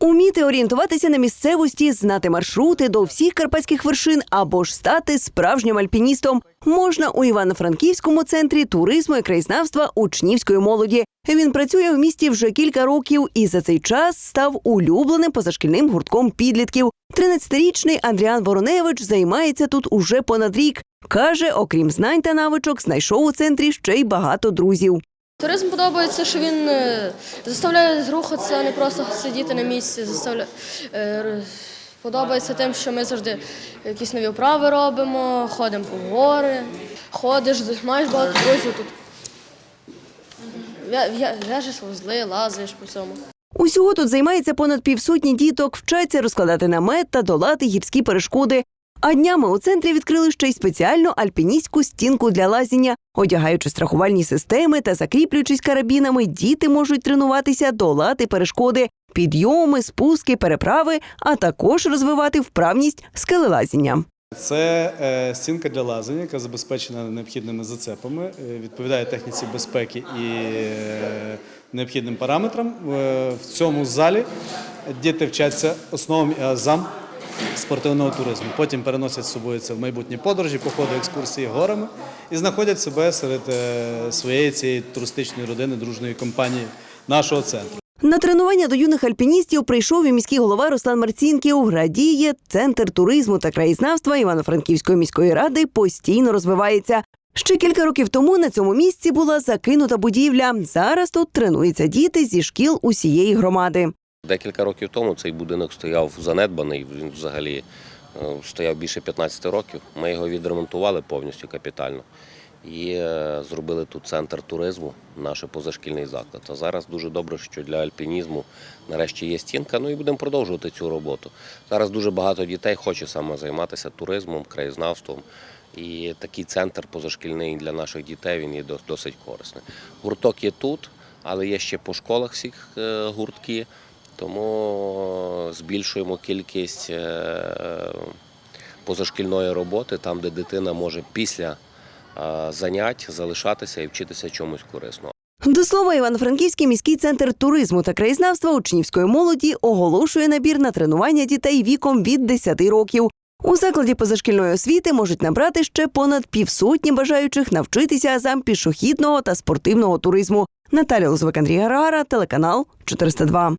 Уміти орієнтуватися на місцевості, знати маршрути до всіх карпатських вершин або ж стати справжнім альпіністом можна у Івано-Франківському центрі туризму і краєзнавства учнівської молоді. Він працює в місті вже кілька років і за цей час став улюбленим позашкільним гуртком підлітків. 13-річний Андріан Вороневич займається тут уже понад рік. Каже, окрім знань та навичок, знайшов у центрі ще й багато друзів. Туризм подобається, що він е, заставляє рухатися, а не просто сидіти на місці. Е, подобається тим, що ми завжди якісь нові вправи робимо, ходимо по гори, ходиш, маєш багато друзів тут. В'я- в'я- В'яжеш вузли, лазиш по цьому. Усього тут займається понад півсотні діток, вчаться розкладати намет та долати гірські перешкоди. А днями у центрі відкрили ще й спеціальну альпіністську стінку для лазіння. Одягаючи страхувальні системи та закріплюючись карабінами, діти можуть тренуватися долати перешкоди, підйоми, спуски, переправи, а також розвивати вправність скелелазіння. Це е, стінка для лазання, яка забезпечена необхідними зацепами, е, відповідає техніці безпеки і е, необхідним параметрам. В цьому залі діти вчаться основам і азам спортивного туризму. Потім переносять з собою це в майбутні подорожі, походи, екскурсії горами і знаходять себе серед е, своєї цієї туристичної родини, дружної компанії нашого центру. На тренування до юних альпіністів прийшов і міський голова Руслан Марцінків. Радіє, центр туризму та краєзнавства Івано-Франківської міської ради постійно розвивається. Ще кілька років тому на цьому місці була закинута будівля. Зараз тут тренуються діти зі шкіл усієї громади. Декілька років тому цей будинок стояв занедбаний. Він взагалі е, стояв більше 15 років. Ми його відремонтували повністю капітально і е, зробили тут центр туризму, наш позашкільний заклад. А зараз дуже добре, що для альпінізму нарешті є стінка. Ну і будемо продовжувати цю роботу. Зараз дуже багато дітей хоче саме займатися туризмом, краєзнавством. І такий центр позашкільний для наших дітей він є досить корисний. Гурток є тут, але є ще по школах всіх е, гуртки. Тому збільшуємо кількість е, позашкільної роботи, там, де дитина може після е, занять залишатися і вчитися чомусь корисному. До слова, Івано-Франківський міський центр туризму та краєзнавства учнівської молоді оголошує набір на тренування дітей віком від 10 років. У закладі позашкільної освіти можуть набрати ще понад півсотні бажаючих навчитися азам пішохідного та спортивного туризму. Наталя Лозвик, Андрій Гарара, телеканал 402.